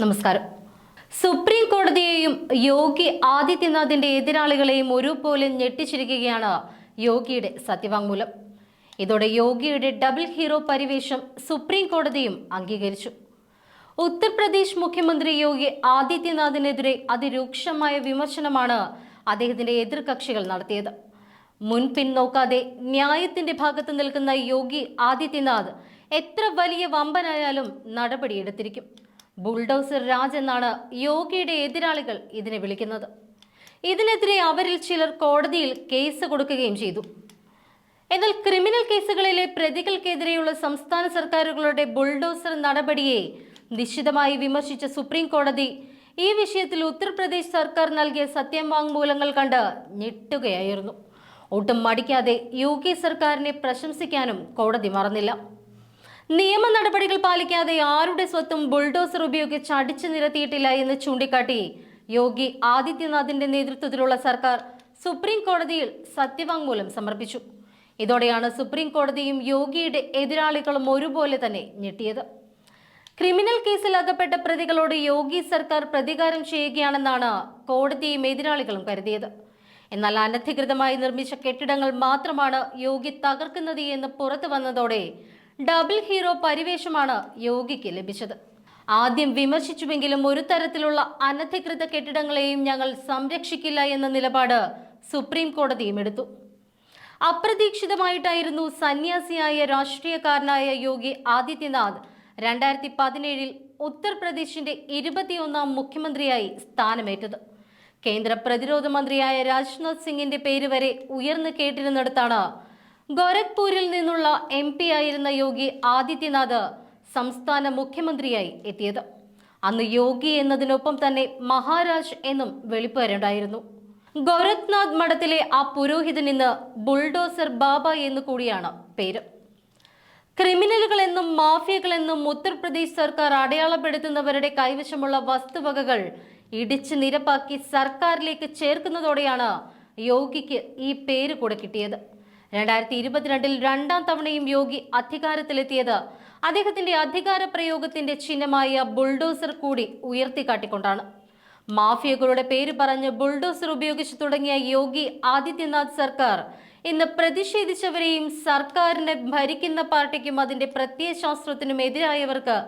നമസ്കാരം. സുപ്രീം കോടതിയെയും യോഗി ആദിത്യനാഥിന്റെ എതിരാളികളെയും ഒരുപോലെ ഞെട്ടിച്ചിരിക്കുകയാണ് യോഗിയുടെ സത്യവാങ്മൂലം. ഇതോടെ യോഗിയുടെ ഡബിൾ ഹീറോ പരിവേഷം സുപ്രീം കോടതിയും അംഗീകരിച്ചു. ഉത്തർപ്രദേശ് മുഖ്യമന്ത്രി യോഗി ആദിത്യനാഥിനെതിരെ അതിരൂക്ഷമായ വിമർശനമാണ് അദ്ദേഹത്തിന്റെ എതിർകക്ഷികൾ നടത്തിയത്. മുൻപിൻ നോക്കാതെ ന്യായത്തിന്റെ ഭാഗത്ത് നിൽക്കുന്ന യോഗി ആദിത്യനാഥ് എത്ര വലിയ വമ്പനായാലും നടപടിയെടുത്തിരിക്കും. ബുൾഡോസർ രാജ് എന്നാണ് യോഗിയുടെ എതിരാളികൾ ഇതിനെ വിളിക്കുന്നത്. ഇതിനെതിരെ അവരിൽ ചിലർ കോടതിയിൽ കേസ് കൊടുക്കുകയും ചെയ്തു. എന്നാൽ ക്രിമിനൽ കേസുകളിലെ പ്രതികൾക്കെതിരെയുള്ള സംസ്ഥാന സർക്കാരുകളുടെ ബുൾഡോസർ നടപടിയെ നിശിതമായി വിമർശിച്ച സുപ്രീം കോടതി ഈ വിഷയത്തിൽ ഉത്തർപ്രദേശ് സർക്കാർ നൽകിയ സത്യവാങ്മൂലങ്ങൾ കണ്ട് ഞെട്ടുകയായിരുന്നു. ഒട്ടും മടിക്കാതെ യു കെ സർക്കാരിനെ പ്രശംസിക്കാനും കോടതി മറന്നില്ല. നിയമ നടപടികൾ പാലിക്കാതെ ആരുടെ സ്വത്തും ബുൾഡോസർ ഉപയോഗിച്ച് അടിച്ചു നിരത്തിയിട്ടില്ല എന്ന് ചൂണ്ടിക്കാട്ടി യോഗി ആദിത്യനാഥിന്റെ നേതൃത്വത്തിലുള്ള സർക്കാർ സുപ്രീം കോടതിയിൽ സത്യവാങ്മൂലം സമർപ്പിച്ചു. ഇതോടെയാണ് സുപ്രീം കോടതിയും യോഗിയുടെ എതിരാളികളും ഒരുപോലെ തന്നെ ഞെട്ടിയത്. ക്രിമിനൽ കേസിൽ അകപ്പെട്ട പ്രതികളോട് യോഗി സർക്കാർ പ്രതികാരം ചെയ്യുകയാണെന്നാണ് കോടതിയും എതിരാളികളും കരുതിയത്. എന്നാൽ അനധികൃതമായി നിർമ്മിച്ച കെട്ടിടങ്ങൾ മാത്രമാണ് യോഗി തകർക്കുന്നത് എന്ന് പുറത്തു വന്നതോടെ ഡബിൾ ഹീറോ പരിവേഷമാണ് യോഗിക്ക് ലഭിച്ചത്. ആദ്യം വിമർശിച്ചുവെങ്കിലും ഒരു തരത്തിലുള്ള അനധികൃത കെട്ടിടങ്ങളെയും ഞങ്ങൾ സംരക്ഷിക്കില്ല എന്ന നിലപാട് സുപ്രീം കോടതിയും എടുത്തു. അപ്രതീക്ഷിതമായിട്ടായിരുന്നു സന്യാസിയായ രാഷ്ട്രീയക്കാരനായ യോഗി ആദിത്യനാഥ് രണ്ടായിരത്തി പതിനേഴിൽ ഉത്തർപ്രദേശിന്റെ ഇരുപത്തിയൊന്നാം മുഖ്യമന്ത്രിയായി സ്ഥാനമേറ്റത്. കേന്ദ്ര പ്രതിരോധ മന്ത്രിയായ രാജ്നാഥ് സിംഗിന്റെ പേര് വരെ ഉയർന്നു കേട്ടിരുന്നിടത്താണ് ഗോരഖ്പൂരിൽ നിന്നുള്ള എം പി ആയിരുന്ന യോഗി ആദിത്യനാഥ് സംസ്ഥാന മുഖ്യമന്ത്രിയായി എത്തിയത്. അന്ന് യോഗി എന്നതിനൊപ്പം തന്നെ മഹാരാജ് എന്നും വെളിപ്പേരുണ്ടായിരുന്നു. ഗോരഖ്നാഥ് മഠത്തിലെ ആ പുരോഹിതൻ ഇന്ന് ബുൾഡോസർ ബാബ എന്നു കൂടിയാണ് പേര്. ക്രിമിനലുകളെന്നും മാഫിയകളെന്നും ഉത്തർപ്രദേശ് സർക്കാർ അടയാളപ്പെടുത്തുന്നവരുടെ കൈവശമുള്ള വസ്തുവകകൾ ഇടിച്ച് നിരപ്പാക്കി സർക്കാരിലേക്ക് ചേർക്കുന്നതോടെയാണ് യോഗിക്ക് ഈ പേര് കൂടെ കിട്ടിയത്. രണ്ടായിരത്തി ഇരുപത്തിരണ്ടിൽ രണ്ടാം തവണയും യോഗി അധികാരത്തിലെത്തിയത്. അദ്ദേഹത്തിന്റെ അധികാര പ്രയോഗത്തിന്റെ ചിഹ്നമായ ബുൾഡോസർ കൂടി ഉയർത്തിക്കാട്ടിക്കൊണ്ടാണ്. മാഫിയകളുടെ പേര് പറഞ്ഞ് ബുൾഡോസർ ഉപയോഗിച്ചു തുടങ്ങിയ യോഗി ആദിത്യനാഥ് സർക്കാർ ഇന്ന് പ്രതിഷേധിച്ചവരെയും സർക്കാരിനെ ഭരിക്കുന്ന പാർട്ടിക്കും അതിന്റെ പ്രത്യയശാസ്ത്രത്തിനും എതിരായവർക്ക്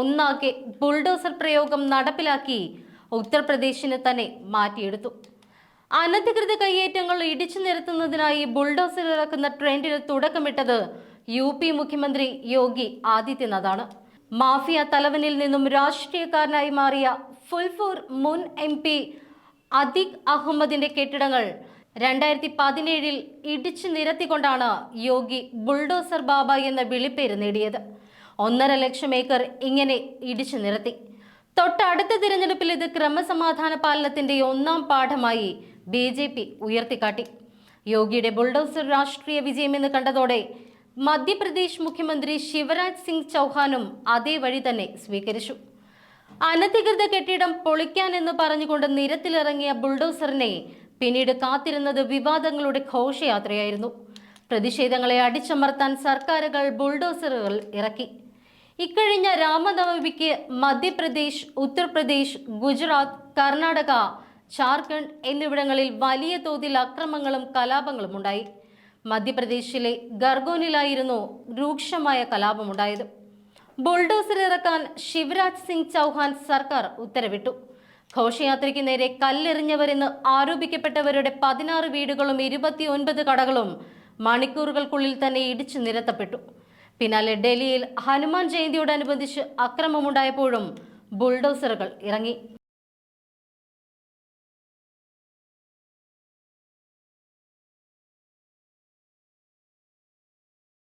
ഒന്നാകെ ബുൾഡോസർ പ്രയോഗം നടപ്പിലാക്കി ഉത്തർപ്രദേശിനെ തന്നെ മാറ്റിയെടുത്തു. അനധികൃത കയ്യേറ്റങ്ങൾ ഇടിച്ചു നിരത്തുന്നതിനായി ബുൾഡോസർ ഇറക്കുന്ന ട്രെൻഡിന് തുടക്കമിട്ടത് യു പി മുഖ്യമന്ത്രി യോഗി ആദിത്യനാഥാണ്. മാഫിയ തലവനിൽ നിന്നും രാഷ്ട്രീയക്കാരനായി മാറിയ ഫുൽഫൂർ മുൻ എം പി അദിഖ് അഹമ്മദിന്റെ കെട്ടിടങ്ങൾ രണ്ടായിരത്തി പതിനേഴിൽ ഇടിച്ചു നിരത്തിക്കൊണ്ടാണ് യോഗി ബുൾഡോസർ ബാബ എന്ന വിളിപ്പേര് നേടിയത്. ഒന്നര ലക്ഷം ഏക്കർ ഇങ്ങനെ ഇടിച്ചു നിരത്തി. തൊട്ടടുത്ത തിരഞ്ഞെടുപ്പിൽ ഇത് ക്രമസമാധാന പാലനത്തിന്റെ ഒന്നാം പാഠമായി ബി ജെ പി ഉയർത്തിക്കാട്ടി. യോഗിയുടെ ബുൾഡോസർ രാഷ്ട്രീയ വിജയമെന്ന് കണ്ടതോടെ മധ്യപ്രദേശ് മുഖ്യമന്ത്രി ശിവരാജ് സിംഗ് ചൗഹാനും അതേ വഴി തന്നെ സ്വീകരിച്ചു. അനധികൃത കെട്ടിടം പൊളിക്കാനെന്ന് പറഞ്ഞുകൊണ്ട് നിരത്തിലിറങ്ങിയ ബുൾഡോസറിനെ പിന്നീട് കാത്തിരുന്നത് വിവാദങ്ങളുടെ ഘോഷയാത്രയായിരുന്നു. പ്രതിഷേധങ്ങളെ അടിച്ചമർത്താൻ സർക്കാരുകൾ ബുൾഡോസറുകൾ ഇറക്കി. ഇക്കഴിഞ്ഞ രാമനവമിക്ക് മധ്യപ്രദേശ് ഉത്തർപ്രദേശ് ഗുജറാത്ത് കർണാടക ജാർഖണ്ഡ് എന്നിവിടങ്ങളിൽ വലിയ തോതിൽ അക്രമങ്ങളും കലാപങ്ങളും ഉണ്ടായി. മധ്യപ്രദേശിലെ ഗർഗോനിലായിരുന്നു രൂക്ഷമായ കലാപമുണ്ടായത്. ബുൾഡോസർ ഇറക്കാൻ ശിവരാജ് സിംഗ് ചൗഹാൻ സർക്കാർ ഉത്തരവിട്ടു. ഘോഷയാത്രയ്ക്ക് നേരെ കല്ലെറിഞ്ഞവരെന്ന് ആരോപിക്കപ്പെട്ടവരുടെ പതിനാറ് വീടുകളും ഇരുപത്തിയൊൻപത് കടകളും മണിക്കൂറുകൾക്കുള്ളിൽ തന്നെ ഇടിച്ചു നിരത്തപ്പെട്ടു. പിന്നാലെ ഡൽഹിയിൽ ഹനുമാൻ ജയന്തിയോടനുബന്ധിച്ച് അക്രമമുണ്ടായപ്പോഴും ബുൾഡോസറുകൾ ഇറങ്ങി.